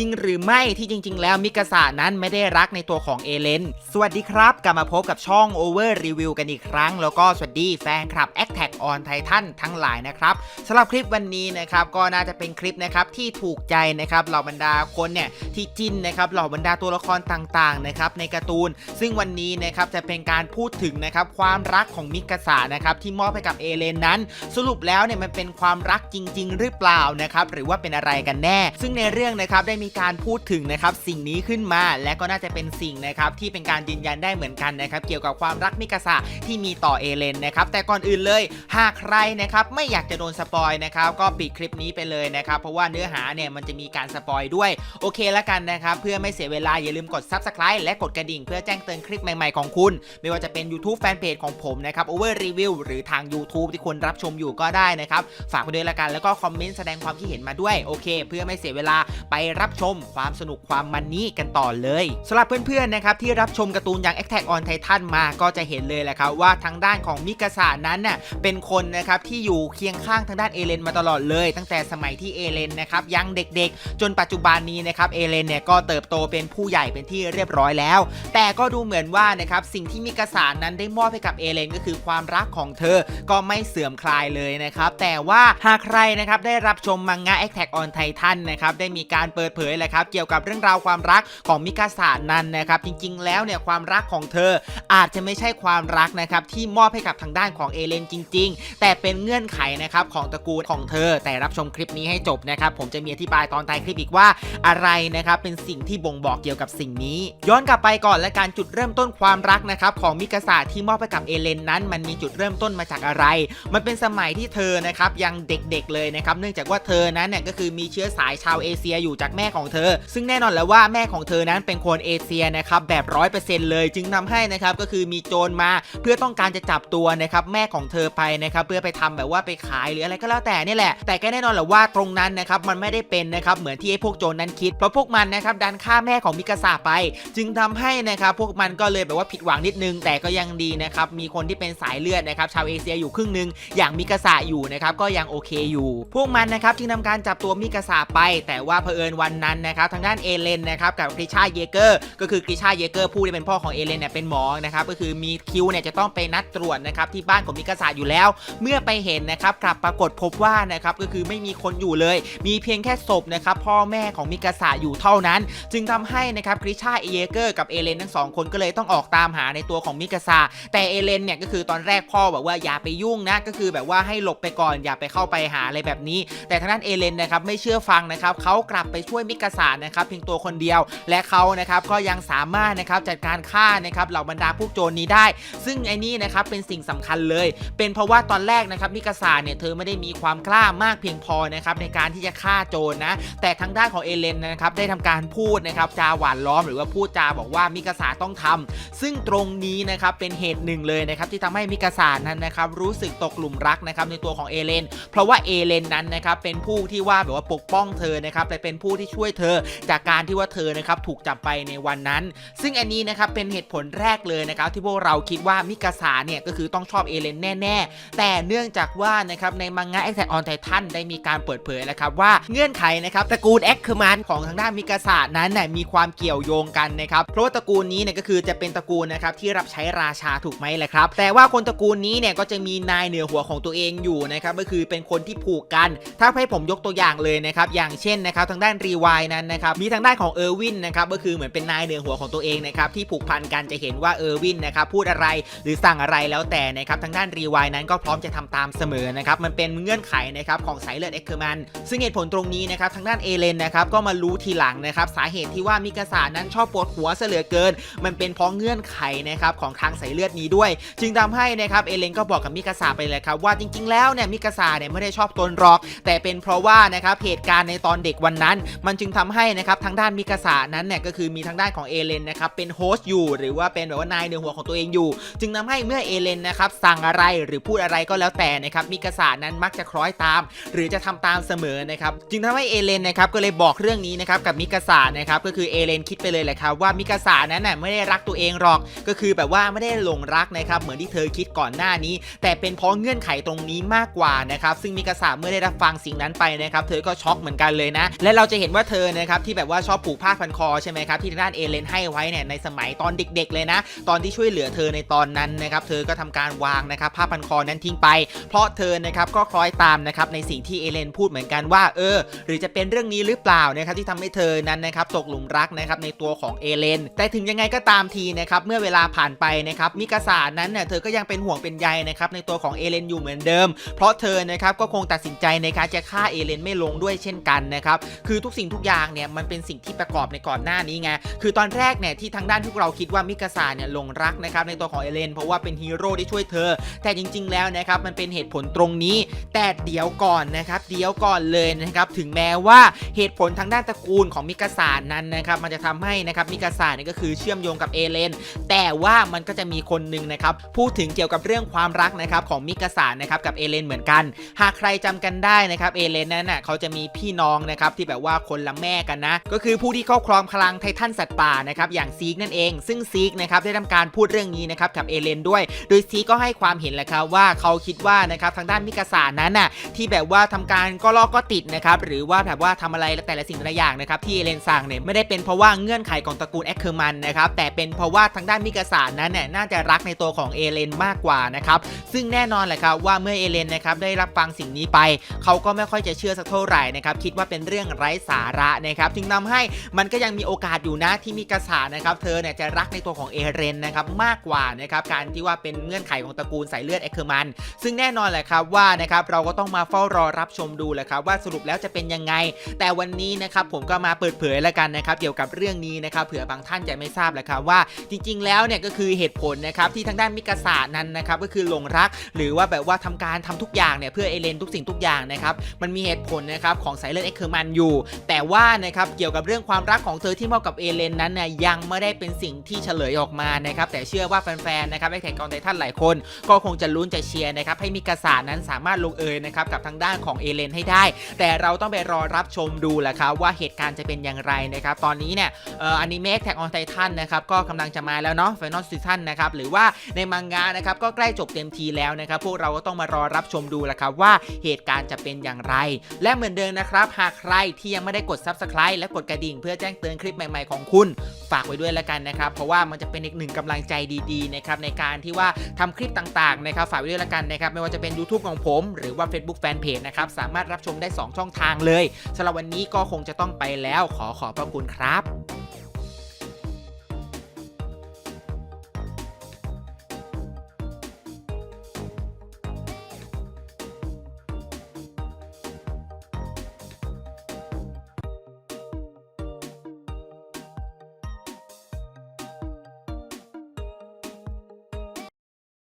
จริงหรือไม่ที่จริง ๆ แล้วมิกาสะนั้นไม่ได้รักในตัวของเอเลน สวัสดีครับ กลับมาพบกับช่อง Over Review กันอีกครั้ง แล้วก็สวัสดีแฟนคลับ a t t a c on Titan ทั้งหลายนะครับสำหรับคลิปวันนี้นะครับก็น่าจะเป็นคลิปนะครับที่ถูกใจนะครับเหล่าบรรดาคนเนี่ยที่จินนะครับเหล่าบรรดาตัวละครต่างๆนะครับในการ์ตูน ซึ่งวันนี้นะครับจะเป็นการพูดถึงนะครับความรักของมิกาสะนะครับที่มอบให้กับเอเลนนั้น สรุปแล้วเนี่ยมันเป็นความรักจริง ๆ หรือเปล่านะครับหรือว่าเป็นอะไรกันแน่ ซึ่งในเรื่องนะครับได้มีการพูดถึงนะครับสิ่งนี้ขึ้นมาและก็น่าจะเป็นสิ่งนะครับที่เป็นการยืนยันได้เหมือนกันนะครับเกี่ยวกับความรักมิกาสะที่มีต่อเอเลนนะครับแต่ก่อนอื่นเลย หากใครนะครับไม่อยากจะโดนสปอยนะครับก็ปิดคลิปนี้ไปเลยนะครับเพราะว่าเนื้อหาเนี่ยมันจะมีการสปอยด้วยโอเคแล้วกันนะครับเพื่อไม่เสียเวลาอย่าลืมกด Subscribe และกดกระดิ่ง เพื่อแจ้งเตือนคลิปใหม่ๆของคุณ ไม่ว่าจะเป็น YouTube Fanpage ของผมนะครับ Over Review หรือทาง YouTube ที่คุณรับชมอยู่ก็ได้นะครับฝากไปด้วยละกันแล้วก็คอมเมนต์แสดงความคิดเห็นมาด้วยโอเค เพื่อไม่เสียเวลาไปรับชมความสนุกความมันนี้กันต่อเลยสำหรับเพื่อนๆนะครับที่รับชมการ์ตูนอย่าง Attack on Titan มาก็จะเห็นเลยแหละครับว่าทางด้านของมิกาสะนั้นน่ะเป็นคนนะครับที่อยู่เคียงข้างทางด้านเอเลนมาตลอดเลย ตั้งแต่สมัยที่เอเลนนะครับยังเด็กๆ จนปัจจุบันนี้นะครับเอเลนเนี่ยก็เติบโตเป็นผู้ใหญ่เป็นที่เรียบร้อยแล้ว แต่ก็ดูเหมือนว่านะครับสิ่งที่มิกาสานั้นได้มอบให้กับเอเลนก็คือความรักของเธอก็ไม่เสื่อมคลายเลยนะครับแต่ว่าหากใครนะครับได้รับชมมังงะ Attack on Titan นะครับได้มีการเปิดเผยแหละครับเกี่ยวกับเรื่องราวความรักของมิกาสานั้นนะครับจริงๆ แล้วเนี่ยความรักของเธออาจจะไม่ใช่ความรักนะครับที่มอบให้กับทางด้านของเอเลนจริง ๆ แต่เป็นเงื่อนไขนะครับของตระกูลของเธอ แต่รับชมคลิปนี้ให้จบนะครับผมจะมีอธิบายตอนท้ายคลิปอีกว่าอะไรนะครับเป็นสิ่งที่บ่งบอกเกี่ยวกับสิ่งนี้ ย้อนกลับไปก่อนและการจุดเริ่มต้นความรักนะครับของมิกาสะที่มอบให้กับเอเลนนั้น มันมีจุดเริ่มต้นมาจากอะไร มันเป็นสมัยที่เธอนะครับยังเด็กๆเลยนะครับเนื่องจากว่าเธอนั้นเนี่ยก็คือมีเชื้อสายชาวเอเชียอยู่จากแม่ของเธอ ซึ่งแน่นอนแล้วว่าแม่ของเธอนั้นเป็นคนเอเชียนะครับแบบร้อยเปอร์เซ็นต์เลย จึงทำให้นะครับก็คือมีโจรมาเพื่อต้องการจะจับตัวนะครับแม่ของเธอไปนะครับเพื่อไปทำแบบว่าไปขายหรืออะไรก็แล้วแต่นี่แหละ แต่ก็แน่นอนแหละว่าตรงนั้นนะครับมันไม่ได้เป็นนะครับเหมือนที่ไอ้พวกโจรนั้นคิดเพราะพวกมันนะครับดันฆ่าแม่ของมิกาสะไป จึงทำให้นะครับพวกมันก็เลยแบบว่าผิดหวังนิดนึง แต่ก็ยังดีนะครับมีคนที่เป็นสายเลือดนะครับชาวเอเชียอยู่ครึ่งหนึง อย่างมิกาสะอยู่นะครับก็ยังโอเคอยู่ พวกมันนะครับจึงทำการจับตัวมิกาสะไป แต่ว่าเผอิญวันนั้นนะครับทางด้านเอเลนนะครับกับกริชาเยเกอร์ก็คือกริชาเยเกอร์ผู้ที่เป็นพ่อของเอเลนเนี่ยเป็นหมอนะครับก็คือมีคิวเนี่ยจะต้องไปนัดตรวจนะครับที่บ้านของมิกาสะอยู่แล้ว เมื่อไปเห็นนะครับกลับปรากฏพบว่านะครับก็คือไม่มีคนอยู่เลย มีเพียงแค่ศพนะครับพ่อแม่ของมิกาสะอยู่เท่านั้น จึงทำให้นะครับคริชาเอเยเกอร์กับเอเลนทั้งสองคนก็เลยต้องออกตามหาในตัวของมิกาซาแต่เอเลนเนี่ยก็คือตอนแรกพ่อบอกว่าอย่าไปยุ่งนะก็คือแบบว่าให้หลบไปก่อนอย่าไปเข้าไปหาอะไรแบบนี้ แต่ทางด้านเอเลนนะครับไม่เชื่อฟังนะครับเขากลับไปช่วยมิกาซานะครับเพียงตัวคนเดียว และเขานะครับก็ยังสามารถนะครับจัดการฆ่านะครับเหล่าบรรดาพวกโจรนี้ได้ ซึ่งไอ้นี่นะครับเป็นสิ่งสำคัญเลย เป็นเพราะว่าตอนแรกนะครับมิกาซาเนี่ยเธอไม่ได้มีความกล้ามากเพียงพอนะครับในการที่จะฆ่าโจรนะ แต่ทางด้านของเอเลนนะครับได้ทำการพูดนะครับจาหวานล้อมหรือว่าพูดจาบอกว่ามิกาซาต้องทำซึ่งตรงนี้นะครับเป็นเหตุหนึ่งเลยนะครับที่ทำให้มิกาซานั้นนะครับรู้สึกตกหลุมรักนะครับในตัวของเอเลน เพราะว่าเอเลนนั้นนะครับเป็นผู้ที่ว่าแบบว่าปกป้องเธอนะครับและเป็นผู้ที่ช่วยเธอ จากการที่ว่าเธอนะครับถูกจับไปในวันนั้น ซึ่งอันนี้นะครับเป็นเหตุผลแรกเลยนะครับที่พวกเราคิดว่ามิกาซาเนี่ยก็คือต้องชอบเอเลนแน่ๆ แต่เนื่องจากว่านะครับในมังงะ Attack on Titan ได้มีการเปิดเผยแล้วครับว่าเงื่อนไขนะครับตระกูลแอคคือมันของทางด้านมิกาซานั้นน่ยมีความเกี่ยวโยงกันนะครับเพราะว่าตระกูลนี้เนี่ยก็คือจะเป็นตระกูลนะครับที่รับใช้ราชาถูกไหมแหละครับแต่ว่าคนตระกูลนี้เนี่ยก็จะมีนายเหนือหัวของตัวเองอยู่นะครับก็คือเป็นคนที่ผูกกัน ถ้าให้ผมยกตัวอย่างเลยนะครับอย่างเช่นนะครับทางด้านรีวายนั้นนะครับมีทางด้านของเออร์วินนะครับก็คือเหมือนเป็นนายเหนือหัวของตัวเองนะครับที่ผูกพันกันจะเห็นว่าเออร์วินนะครับพูดอะไรหรือสั่งอะไรแล้วแต่นะครับทางด้านรีวายนั้นก็พร้อมจะทำตามเสมอนะครับมันเป็นเงื่อนไขนะครับของสายเลือดเอ็กเคอร์แมนซึ่งเหตุผลตรงนี้นะครับทางด้านเอเลนนะครับก็มารู้ทีหลังนะครับสาเหตุที่ว่ามิกาสานั้นชอบปวดหัวเสลือเกิน มันเป็นเพราะเงื่อนไขนะครับของทางสายเลือดนี้ด้วย จึงทำให้นะครับเอเลนก็บอกกับมิกาสาไปเลยครับว่าจริง ๆ แล้วเนี่ยมิกาสาเนี่ยไม่ได้ชอบตนหรอก แต่เป็นเพราะว่านะครับเหตุการณ์ในตอนเด็กวันนั้นมันจึงทำให้นะครับทางด้านมิกาสานั้นเนี่ยก็คือมีทางด้านของเอเลนนะครับเป็นโฮสต์อยู่ หรือว่าเป็นแบบว่านายเหนือหัวของตัวเองอยู่ จึงทำให้เมื่อเอเลนนะครับสั่งอะไรหรือพูดอะไรก็แล้วแต่นะครับมิกาสานั้นมักจะคล้อยตาม หรือจะทำตามเสมอนะครับจึงทำให้เอเลนนะครับก็เลยบอกเรื่องนี้นะครับกับมิกาสานะครับก็คือเอเลนคิดไปเลยแหละครับว่ามิกาสานั้นน่ะไม่ได้รักตัวเองหรอก ก็คือแบบว่าไม่ได้หลงรักนะครับเหมือนที่เธอคิดก่อนหน้านี้ แต่เป็นเพราะเงื่อนไขตรงนี้มากกว่านะครับซึ่งมิกาสาเมื่อได้รับฟังสิ่งนั้นไปนะครับเธอก็ช็อกเหมือนกันเลยนะและเราจะเห็นว่าเธอนะครับที่แบบว่าชอบผูกผ้าพันคอใช่ไหมครับที่ทางด้านเอเลนให้ไว้เนี่ยในสมัยตอนเด็ก ๆ เลยนะ ตอนที่ช่วยเหลือเธอในตอนนั้นนะครับเธอก็ทำการวางนะครับผ้าพันคอนั้นทิ้งไป เพราะเธอนะครับก็คล้อยตามนะครับในสิ่งที่เอเลนพูดเหมือนกันว่าเออ หรือจะเป็นเรื่องนี้หรือเปล่านะครับที่ทำให้เธอนั้นนะครับตกหลุมรักนะครับในตัวของเอเลนแต่ถึงยังไงก็ตามทีนะครับเมื่อเวลาผ่านไปนะครับมิกาสานั้นเนี่ยเธอก็ยังเป็นห่วงเป็นใยนะครับในตัวของเอเลนอยู่เหมือนเดิม เพราะเธอนะครับก็คงตัดสินใจในการจะฆ่าเอเลนไม่ลงด้วยเช่นกันนะครับคือทุกสิ่งทุกอย่างเนี่ยมันเป็นสิ่งที่ประกอบในก่อนหน้านี้ไงคือตอนแรกเนี่ยที่ทางด้านทุกเราคิดว่ามิกาสาเนี่ยหลงรักนะครับในตัวของเอเลนเพราะว่าเป็นฮีโร่ที่ช่วยเธอ แต่จริง ๆ แล้วนะครับมันเป็นเหตุผลตรงนี้ แต่เดี๋ยวก่อนนะครับเดี๋ยวก่อนเลยนะครับถึงแม้ว่าเหตุผลทางด้านตระกูลของมิกาสานั้นนะครับมันจะทำให้นะครับมิกาสาเนี่ยก็คือเชื่อมโยงกับเอเลนแต่ว่ามันก็จะมีคนหนึ่งนะครับพูดถึงเกี่ยวกับเรื่องความรักนะครับของมิกาสานะครับกับเอเลนเหมือนกัน หากใครจำกันได้นะครับเอเลนนั้นน่ะเขาจะมีพี่น้องนะครับที่แบบว่าคนละแม่กันนะ ก็คือผู้ที่ครอบครองพลังไททันสัตว์ป่านะครับอย่างซีกนั่นเอง ซึ่งซีกนะครับได้ทำการพูดเรื่องนี้นะครับกับเอเลนด้วย โดยซีกก็ให้ความเห็นแหละครับว่าเขาคิดว่านะครับทางด้านมิกาสานั้นน่ะที่แบบว่าทำการก็ลอกก็ติดนะครับหรือว่าแบบว่าทำอะไรแต่ละสิ่งแต่ละอย่างนะครับที่เอเลนสั่งเนี่ยไม่ได้เป็นเพราะว่าเงื่อนไขของตระกูลแอคเคอร์มันนะครับแต่เป็นเพราะว่าทางด้านมิกาสานั้นเนี่ยน่าจะรักในตัวของเอเลนมากกว่านะครับซึ่งแน่นอนแหละครับว่าเมื่อเอเลนนะครับได้รับฟังสิ่งนี้ไป เขาก็ไม่ค่อยจะเชื่อสักเท่าไหร่นะครับคิดว่าเป็นเรื่องไร้สาระนะครับจึงนำให้มันก็ยังมีโอกาสอยู่นะที่มิกาสานะครับเธอเนี่ยจะรักในตัวของเอเลนนะครับมากกว่านะครับการที่ว่าเป็นเงื่อนไขของตระกูลสายเลือดแอเคอร์มัน ซึ่งแน่นอนแหละครับว่านะครับเราก็ต้องมาเฝ้ารอรับชมดูแหละครับว่าสรุปแล้วจะเป็นยังไง แต่วันนี้นะครับผมก็มาเปิดเผยแล้วกันนะครับเกี่ยวกับเรื่องนี้นะครับเผื่อบางท่านจะไม่ทราบแหละครับว่าจริง ๆ แล้วเนี่ยก็คือเหตุผลนะครับที่ทางด้านมิกาสานั้นนะครับก็คือหลงรัก หรือว่าแบบว่าทำการทำทุกอย่างเนี่ยเพื่อเอเลนทุกสิ่งทุกอย่างนะครับมันมีเหตุผลนะครับของสายเลือดเอเคอร์มันอยู่ แต่ว่านะครับเกี่ยวกับเรื่องความรักของเธอที่มอบกับเอเลนนั้นเนี่ยยังไม่ได้เป็นสิ่งที่เฉลยออกมานะครับแต่เชื่อว่าแฟนๆนะครับแอคแท็กกองไททันหลายคน ก็คงจะลุ้นจะเชียร์นะครับให้มิกาสานั้นสามารถลงเอยนะครับกับทางด้านของเอเลนให้ได้ แต่เราต้องไปรอรับชมดูแหละครับว่าเหตุการณ์จะเป็นอย่างไรนะครับตอนนี้เนี่ยเอ่ออนิเมะแท็กออนไททันนะครับก็กำลังจะมาแล้วเนาะไฟนอลซีซั่นนะครับหรือว่าในมังงะนะครับก็ใกล้จบเต็มทีแล้วนะครับพวกเราก็ต้องมารอรับชมดูแหละครับว่าเหตุการณ์จะเป็นอย่างไร และเหมือนเดิมนะครับหากใครที่ยังไม่ได้กด Subscribe และกดกระดิ่ง เพื่อแจ้งเตือนคลิปใหม่ๆของคุณ ฝากไว้ด้วยแล้วกันนะครับ เพราะว่ามันจะเป็นอีกหนึ่งกำลังใจดีๆนะครับในการที่ว่าทำคลิปต่างๆนะครับฝากไว้ด้วยแล้วกันนะครับไม่ว่าจะเป็น YouTube ของผม หรือว่า Facebook Fanpage นะครับสามารถรับชมได้ 2 ช่องทางเลยสำหรับวันนี้ก็คงจะต้องไปแล้วขอขอบพระคุณครับ